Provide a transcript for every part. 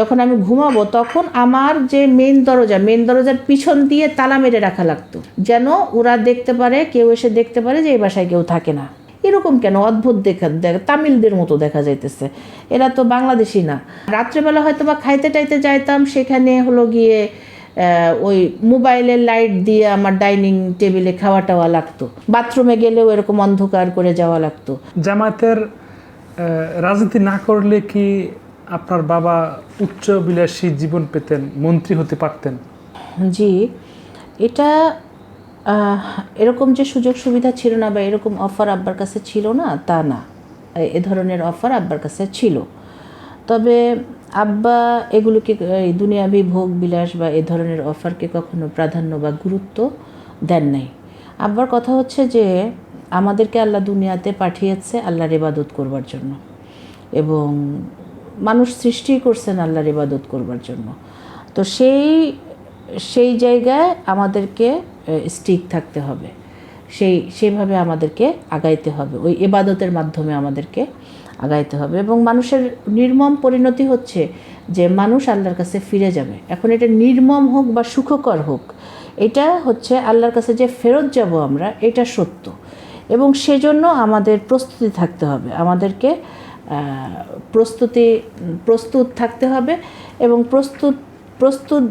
যখন আমি ঘুমাবো, তখন আমার যে মেন দরজা মেন দরজার পিছন দিয়ে তালা মেরে রাখা লাগতো। যেন ওরা দেখতে পারে, কেউ এসে দেখতে পারে যে এই বাসায় কেউ থাকে না। এরকম কেন? অদ্ভুত দেখা তামিলদের মতো দেখা যাইতেছে। এরা তো বাংলাদেশি না। রাত্রেবেলা হয়তো বা খাইতে টাইতে যাইতাম, সেখানে হলো গিয়ে ওই মোবাইলের লাইট দিয়ে আমার ডাইনিং টেবিলে খাওয়া টাওয়া লাগতো। বাথরুমে গেলেও এরকম অন্ধকার করে যাওয়া লাগতো। জামাতের রাজনীতি না করলে কি আপনার বাবা উচ্চ বিলাসী জীবন পেতেন, মন্ত্রী হতে পারতেন? জি, এটা এরকম যে সুযোগ সুবিধা ছিল না বা এরকম অফার আব্বার কাছে ছিল না, তা না। এ- ধরনের অফার আব্বার কাছে ছিল। তবে আব্বা এগুলোকে দুনিয়াবি ভোগ, বিলাস বা এ ধরনের অফারকে কখনো প্রাধান্য বা গুরুত্ব দেন নাই। আব্বার কথা হচ্ছে যে, আমাদেরকে আল্লাহ দুনিয়াতে পাঠিয়েছে আল্লাহর ইবাদত করবার জন্য। এবং মানুষ সৃষ্টি করছেন আল্লাহর ইবাদত করবার জন্য। তো সেই সেই জায়গায় আমাদেরকে স্টিক থাকতে হবে। সেই, সেইভাবে আমাদেরকে আগাইতে হবে। ওই ইবাদতের মাধ্যমে আমাদেরকে আগাইতে হবে। এবং মানুষের নির্মম পরিণতি হচ্ছে যে মানুষ আল্লাহর কাছে ফিরে যাবে। এখন এটা নির্মম হোক বা সুখকর হোক, এটা হচ্ছে আল্লাহর কাছে যে ফেরত যাব আমরা, এটা সত্য। এবং সেজন্য আমাদের প্রস্তুতি থাকতে হবে। আমাদেরকে প্রস্তুতি, প্রস্তুত থাকতে হবে এবং প্রস্তুত প্রস্তুত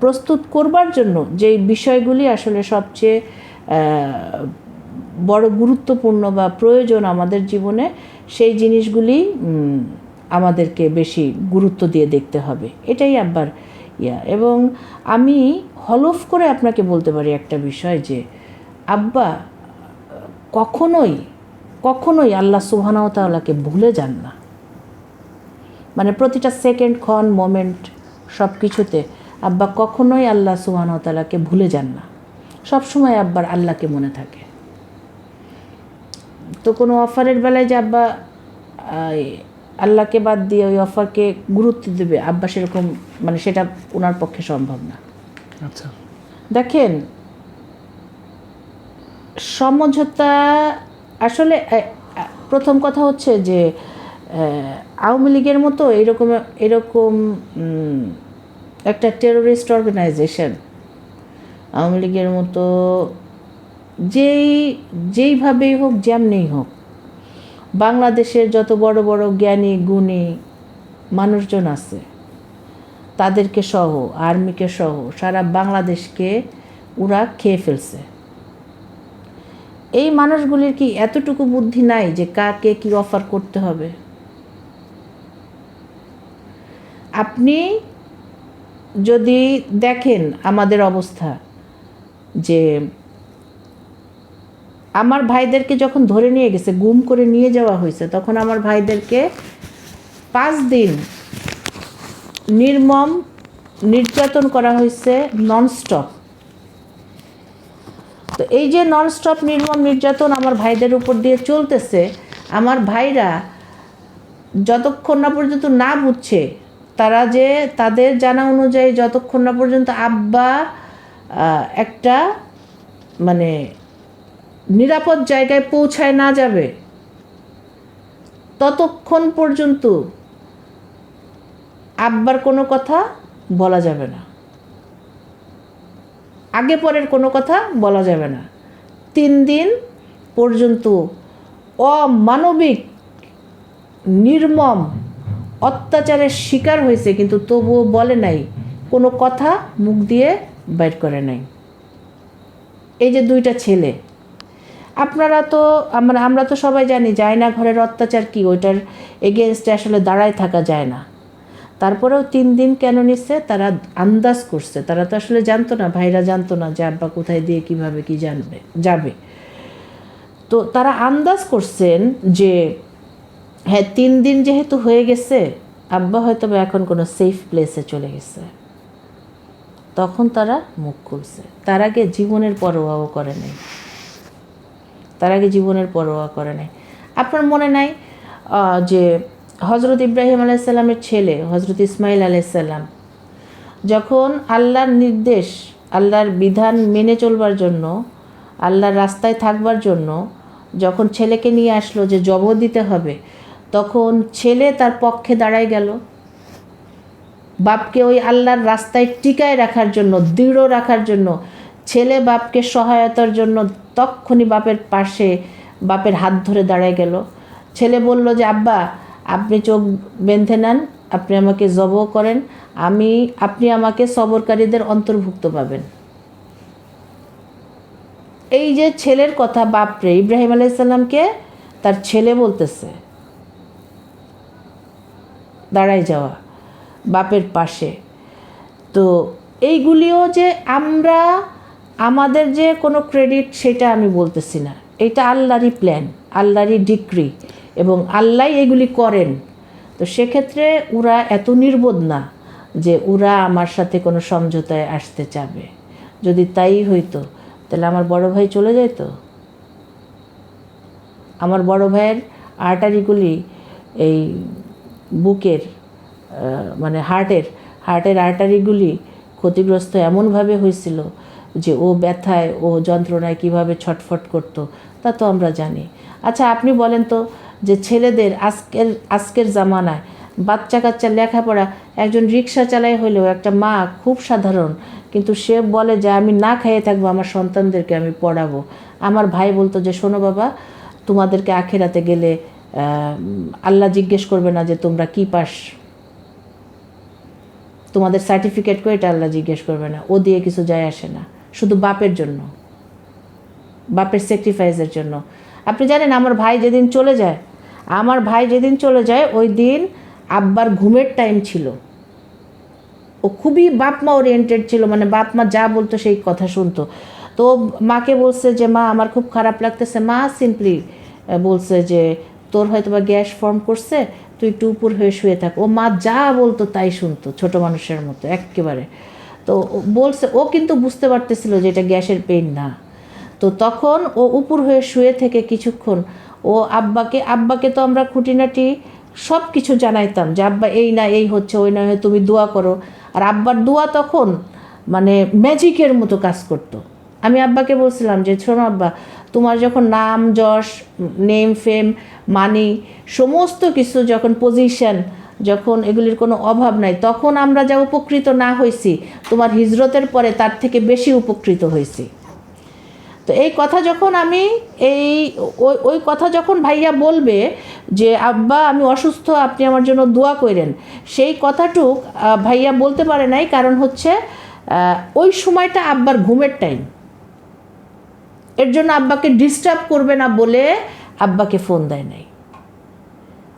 প্রস্তুত করবার জন্য যেই বিষয়গুলি আসলে সবচেয়ে বড় গুরুত্বপূর্ণ বা প্রয়োজন আমাদের জীবনে, সেই জিনিসগুলি আমাদেরকে বেশি গুরুত্ব দিয়ে দেখতে হবে। এটাই আব্বার ইয়া। এবং আমি হলফ করে আপনাকে বলতে পারি একটা বিষয় যে, আব্বা, কখনোই কখনোই আল্লাহ সুবহানাহু ভুলে যান না। মানে প্রতিটা সেকেন্ড ক্ষণ মোমেন্ট সব কিছুতে আব্বা কখনোই আল্লাহ সুবহানাহু তাআলাকে ভুলে যান না। সব সময় আব্বার আল্লাহকে মনে থাকে। তো কোনো অফারের বেলায় যে আব্বা আল্লাহকে বাদ দিয়ে ওই অফারকে গুরুত্ব দেবে আব্বা সেরকম মানে সেটা ওনার পক্ষে সম্ভব না। আচ্ছা। দেখেন সমঝোতা আসলে প্রথম কথা হচ্ছে যে আওয়ামী লীগের মতো এরকম এরকম একটা টেরোরিস্ট অর্গানাইজেশন আওয়ামী লীগের মতো যেই, যেইভাবেই হোক, যেমনিই হোক, বাংলাদেশের যত বড় বড় জ্ঞানী, গুণী মানুষজন আছে, তাদেরকে সহ, আর্মিকে সহ, সারা বাংলাদেশকে ওরা খেয়ে ফেলছে। এই মানুষগুলির কি এতটুকু বুদ্ধি নাই যে কাকে কি অফার করতে হবে? আপনি যদি দেখেন আমাদের অবস্থা, যে আমার ভাইদেরকে যখন ধরে নিয়ে গেছে, গুম করে নিয়ে যাওয়া হয়েছে, তখন আমার ভাইদেরকে পাঁচ দিন নির্মম নির্যাতন করা হয়েছে ননস্টপ তো এই যে ননস্টপ নির্মম নির্যাতন আমার ভাইদের উপর দিয়ে চলতেছে, আমার ভাইরা যতক্ষণ না পর্যন্ত না বুঝছে, তারা যে তাদের জানা অনুযায়ী যতক্ষণ না পর্যন্ত আব্বা একটা মানে নিরাপদ জায়গায় পৌঁছায় না যাবে, ততক্ষণ পর্যন্ত আব্বার কোনো কথা বলা যাবে না। আগে পরের কোনো কথা বলা যাবে না। তিন দিন পর্যন্ত অমানবিক, নির্মম অত্যাচারের শিকার হয়েছে কিন্তু তবুও বলে নাই, কোনো কথা মুখ দিয়ে বাইর করে নাই। এই যে দুইটা ছেলে, আপনারা তো, আমরা আমরা তো সবাই জানি যায় না ঘরের অত্যাচার কি, ওইটার এগেনস্টে আসলে দাঁড়ায় থাকা যায় না। তারপরেও তিন দিন কেন নিচ্ছে? তারা আন্দাজ করছে। তারা তো আসলে জানতো না, ভাইরা জানতো না যে আব্বা কোথায় দিয়ে কীভাবে কি জানবে, যাবে। তো তারা আন্দাজ করছেন যে হ্যাঁ তিন দিন যেহেতু হয়ে গেছে, আব্বা হয়তো এখন কোনো সেফ প্লেসে চলে গেছে। তখন তারা মুখ খুলছে। তার আগে জীবনের পরোয়াও করে নাই। তার আগে জীবনের পরোয়া করে নাই। আপনার মনে নাই যে হজরত ইব্রাহিম আলাইসাল্লামের ছেলে হজরত ইসমাইল আলাইসাল্লাম যখন আল্লাহর নির্দেশ, আল্লাহর বিধান মেনে চলবার জন্য, আল্লাহর রাস্তায় থাকবার জন্য যখন ছেলেকে নিয়ে আসলো যে জব দিতে হবে, তখন ছেলে তার পক্ষে দাঁড়ায় গেল। বাপকে ওই আল্লাহর রাস্তায় টিকায় রাখার জন্য, দৃঢ় রাখার জন্য, ছেলে বাপকে সহায়তার জন্য তক্ষণি বাপের পাশে বাপের হাত ধরে দাঁড়ায় গেল। ছেলে বলল যে, আব্বা আপনি চোখ বেঁধে নেন, আপনি আমাকে জব করেন, আমি, আপনি আমাকে সবরকারীদের অন্তর্ভুক্ত পাবেন। এই যে ছেলের কথা বাপরে, ইব্রাহিম আলাইসাল্লামকে তার ছেলে বলতেছে, দাঁড়ায় যাওয়া, বাপের পাশে। তো এইগুলিও যে আমরা, আমাদের যে কোনো ক্রেডিট সেটা আমি বলতেছি না। এটা আল্লাহরই প্ল্যান আল্লাহরই ডিক্রি এবং আল্লাহ এগুলি করেন। তো সেক্ষেত্রে ওরা এত নির্বোধ না যে ওরা আমার সাথে কোনো সমঝোতায় আসতে চাবে। যদি তাই হইতো, তাহলে আমার বড় ভাই চলে যেত আমার বড় ভাইয়ের আর্টারিগুলি এই বুকের মানে হার্টের হার্টের আর্টারিগুলি ক্ষতিগ্রস্ত এমনভাবে হয়েছিল যে ও ব্যথায়, ও যন্ত্রণায় কীভাবে ছটফট করত, তা তো আমরা জানি। আচ্ছা আপনি বলেন তো যে ছেলেদের আজকের আজকের জামানায় বাচ্চা কাচ্চা লেখাপড়া একজন রিক্সা চালাই হলেও একটা মা খুব সাধারণ। কিন্তু সে বলে যে, আমি না খাইয়ে থাকব, আমার সন্তানদেরকে আমি পড়াবো। আমার ভাই বলতো যে, শোনো বাবা, তোমাদেরকে আখেরাতে গেলে আল্লাহ জিজ্ঞেস করবে না যে, তোমরা কি পাস? তোমাদের সার্টিফিকেট করে এটা আল্লাহ জিজ্ঞেস করবে না। ও দিয়ে কিছু যায় আসে না। শুধু বাপের জন্য। বাপের স্যাক্রিফাইসের জন্য। আপনি জানেন, আমার ভাই যেদিন চলে যায় আমার ভাই যেদিন চলে যায়, ওই দিন আব্বার ঘুমের টাইম ছিল। ও খুবই বাপ মা ওরিয়েন্টেড ছিল মানে বাপ মা যা বলতো সেই কথা শুনতো। তো মাকে বলছে যে, মা, আমার খুব খারাপ লাগতেছে। মা সিম্পলি বলছে যে, তোর হয়তো বা গ্যাস ফর্ম করছে, তুই একটু উপর হয়ে শুয়ে থাক। ও মা যা বলতো তাই শুনতো, ছোট মানুষের মতো একেবারে তো বলছে, ও কিন্তু বুঝতে পারতেছিল যে এটা গ্যাসের পেইন না। তো তখন ও উপর হয়ে শুয়ে থেকে কিছুক্ষণ ও আব্বাকে আব্বাকে তো আমরা খুঁটিনাটি সব কিছু জানাইতাম যে, আব্বা, এই না, এই হচ্ছে, ওই না তুমি দোয়া করো। আর আব্বার দোয়া তখন মানে ম্যাজিকের মতো কাজ করতো। আমি আব্বাকে বলছিলাম যে, শোনো আব্বা, তোমার যখন নাম, যশ নেম ফেম মানি সমস্ত কিছু যখন পজিশন যখন এগুলির কোনো অভাব নাই, তখন আমরা যা উপকৃত না হয়েছি তোমার হিজরতের পরে তার থেকে বেশি উপকৃত হয়েছি তো এই কথা যখন আমি এই, ওই ওই কথা যখন ভাইয়া বলবে যে, আব্বা, আমি অসুস্থ, আপনি আমার জন্য দোয়া করেন সেই কথাটুক ভাইয়া বলতে পারে নাই। কারণ হচ্ছে ওই সময়টা আব্বার ঘুমের টাইম এর জন্য আব্বাকে ডিস্টার্ব করবে না বলে আব্বাকে ফোন দেয় নাই।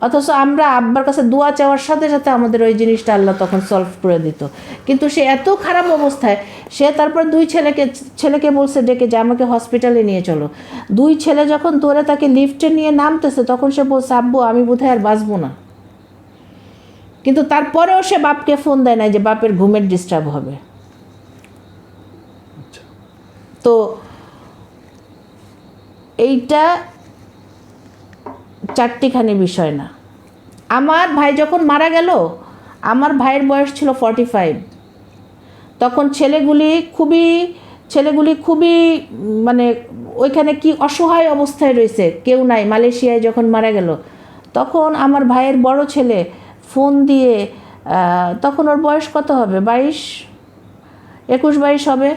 অথচ আমরা আব্বার কাছে দোয়া চাওয়ার সাথে সাথে আমাদের ওই জিনিসটা আল্লাহ তখন সলভ করে দিত। কিন্তু সে এত খারাপ অবস্থায় সে তারপর দুই ছেলেকে ছেলেকে বলছে ডেকে যে আমাকে হসপিটালে নিয়ে চলো। দুই ছেলে যখন তোরে তাকে লিফটে নিয়ে নামতেছে তখন সে বলছে আব্বু আমি বোধহয় আর বাঁচবো না। কিন্তু তারপরেও সে বাপকে ফোন দেয় না যে বাপের ঘুমের ডিস্টার্ব হবে। আচ্ছা। তো এইটা চারটিখানি বিষয় না। আমার ভাই যখন মারা গেল, আমার ভাইয়ের বয়স ছিল ফর্টি ফাইভ তখন ছেলেগুলি খুবই ছেলেগুলি খুবই মানে ওইখানে কি অসহায় অবস্থায় রয়েছে, কেউ নাই। মালয়েশিয়ায় যখন মারা গেল, তখন আমার ভাইয়ের বড় ছেলে ফোন দিয়ে তখন ওর বয়স কত হবে? বাইশ? একুশ বাইশ হবে।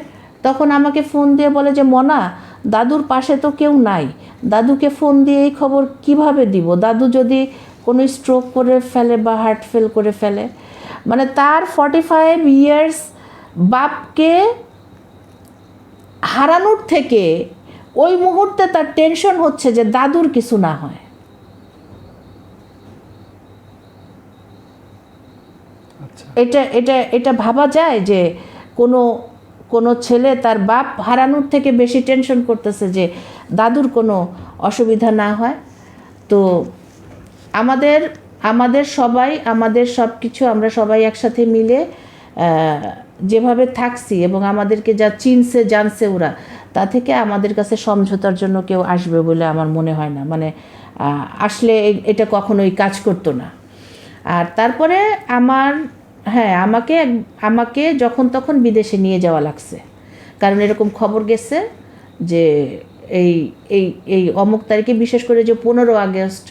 তখন আমাকে ফোন দিয়ে বলে যে, মনা দাদুর পাশে তো কেউ নাই। দাদুকে ফোন দিয়ে এই খবর কীভাবে দিব? দাদু যদি কোনো স্ট্রোক করে ফেলে বা হার্ট ফেল করে ফেলে মানে তার ফর্টি ফাইভ ইয়ার্স বাপকে হারানোর থেকে ওই মুহূর্তে তার টেনশন হচ্ছে যে দাদুর কিছু না হয়। আচ্ছা। এটা এটা এটা ভাবা যায় যে কোনো কোনো ছেলে তার বাপ হারানোর থেকে বেশি টেনশন করতেছে যে দাদুর কোনো অসুবিধা না হয়। তো আমাদের আমাদের সবাই, আমাদের সব কিছু আমরা সবাই একসাথে মিলে যেভাবে থাকছি এবং আমাদেরকে যা চিনছে, জানছে ওরা, তা থেকে আমাদের কাছে সমঝোতার জন্য কেউ আসবে বলে আমার মনে হয় না। মানে আসলে এটা কখনোই কাজ করতো না। আর তারপরে আমার হ্যাঁ আমাকে আমাকে যখন তখন বিদেশে নিয়ে যাওয়া লাগছে। কারণ এরকম খবর গেছে যে এই এই এই অমুক তারিখে বিশেষ করে যে পনেরো আগস্ট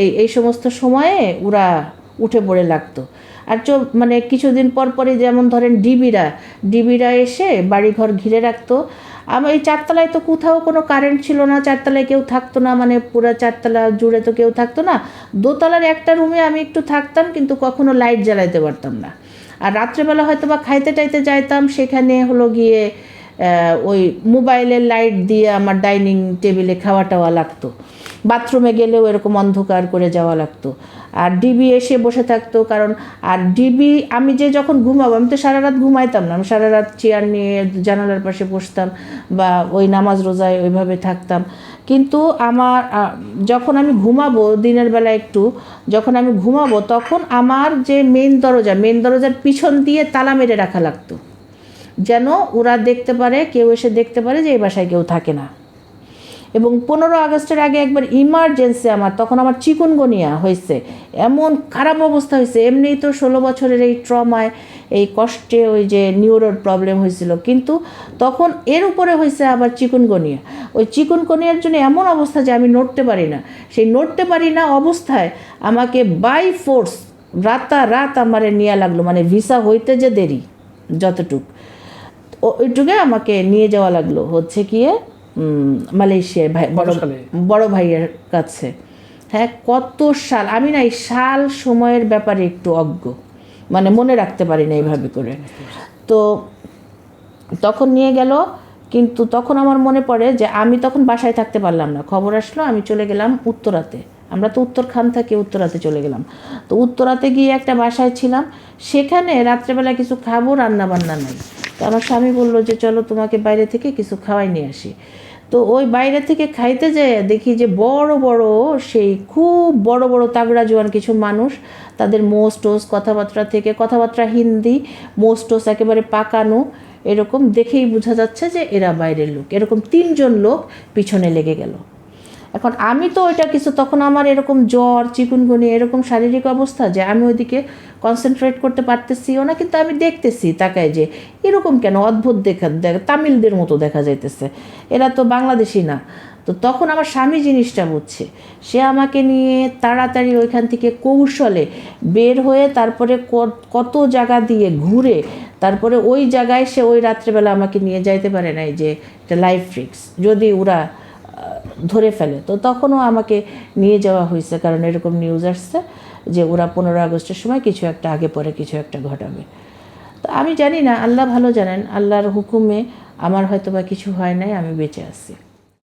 এই এই সমস্ত সময়ে ওরা উঠে পড়ে লাগতো। আর চো মানে কিছুদিন পর পরই যেমন ধরেন ডিবিরা ডিবিরা এসে বাড়িঘর ঘিরে রাখতো। আমার এই চারতলায় তো কোথাও কোনো কারেন্ট ছিল না, চারতলায় কেউ থাকতো না মানে পুরো চারতলা জুড়ে তো কেউ থাকতো না। দোতলার একটা রুমে আমি একটু থাকতাম, কিন্তু কখনো লাইট জ্বালাইতে পারতাম না। আর রাত্রেবেলা হয়তো বা খাইতে টাইতে যাইতাম, সেখানে হলো গিয়ে ওই মোবাইলের লাইট দিয়ে আমার ডাইনিং টেবিলে খাওয়া টাওয়া লাগতো। বাথরুমে গেলেও এরকম অন্ধকার করে যাওয়া লাগতো। আর ডিবি এসে বসে থাকতো, কারণ আর ডিবি আমি যে যখন ঘুমাবো, আমি তো সারা রাত ঘুমাইতাম না। আমি সারা রাত চেয়ার নিয়ে জানালার পাশে বসতাম বা ওই নামাজ রোজায় ওইভাবে থাকতাম। কিন্তু আমার যখন আমি ঘুমাবো দিনের বেলা একটু, যখন আমি ঘুমাবো তখন আমার যে মেন দরজা মেন দরজার পিছন দিয়ে তালা মেরে রাখা লাগতো। যেন ওরা দেখতে পারে, কেউ এসে দেখতে পারে যে এই বাসায় কেউ থাকে না। এবং পনেরো আগস্টের আগে একবার ইমার্জেন্সি আমার তখন আমার চিকুনগনিয়া হয়েছে। এমন খারাপ অবস্থা হয়েছে এমনিই তো ষোলো বছরের এই ট্রমায় এই কষ্টে ওই যে নিউরোর প্রবলেম হয়েছিল। কিন্তু তখন এর উপরে হয়েছে আবার চিকুনগনিয়া। ওই চিকুনগনিয়ার জন্য এমন অবস্থা যে আমি নড়তে পারি না। সেই নড়তে পারি না অবস্থায় আমাকে বাই ফোর্স রাতারাত আমারে নেওয়া লাগল মানে ভিসা হইতে যে দেরি যতটুক ওইটুকে আমাকে নিয়ে যাওয়া লাগল। হচ্ছে উম, মালয়েশিয়ায় ভাই বড়? বড় ভাইয়ের কাছে। হ্যাঁ কত সাল আমি না এই সাল সময়ের ব্যাপারে একটু অজ্ঞ। মানে মনে রাখতে পারি না এইভাবে করে। তো তখন নিয়ে গেল কিন্তু তখন আমার মনে পড়ে যে আমি তখন বাসায় থাকতে পারলাম না। খবর আসলো আমি চলে গেলাম উত্তরাতে। আমরা তো উত্তরখান থেকে উত্তরাতে চলে গেলাম। তো উত্তরাতে গিয়ে একটা বাসায় ছিলাম। সেখানে রাত্রেবেলা কিছু খাব রান্না বান্না নাই। তো আমার স্বামী বলল যে, চলো তোমাকে বাইরে থেকে কিছু খাওয়াই নিয়ে আসি। তো ওই বাইরে থেকে খাইতে যেয়ে দেখি যে, বড় বড় সেই খুব বড় বড় তাগড়া জোয়ান কিছু মানুষ তাদের মোস টোস কথাবার্তা থেকে, কথাবার্তা হিন্দি মোস টোস একেবারে পাকানো, এরকম দেখেই বোঝা যাচ্ছে যে এরা বাইরের লোক। এরকম তিনজন লোক পিছনে লেগে গেল। এখন আমি তো ওইটা কিছু, তখন আমার এরকম জ্বর, চিকুনগুনি, এরকম শারীরিক অবস্থা যে আমি ওইদিকে কনসেন্ট্রেট করতে পারতেছিও না, কিন্তু আমি দেখতেছি তাকায় যে এরকম কেন? অদ্ভুত দেখা তামিলদের মতো দেখা যাইতেছে। এরা তো বাংলাদেশি না। তো তখন আমার স্বামী জিনিসটা বুঝছে। সে আমাকে নিয়ে তাড়াতাড়ি ওইখান থেকে কৌশলে বের হয়ে তারপরে কত জায়গা দিয়ে ঘুরে তারপরে ওই জায়গায় সে ওই রাত্রেবেলা আমাকে নিয়ে যাইতে পারে নাই যে এটা লাইফ রিক্স যদি ওরা ধরে ফেলে। তো তখনও আমাকে নিয়ে যাওয়া হয়েছে, কারণ এরকম নিউজ আসছে যে ওরা পনেরো আগস্টের সময় কিছু একটা আগে পরে কিছু একটা ঘটাবে। তো আমি জানি না, আল্লাহ ভালো জানেন, আল্লাহর হুকুমে আমার হয়তো বা কিছু হয় নাই, আমি বেঁচে আছি।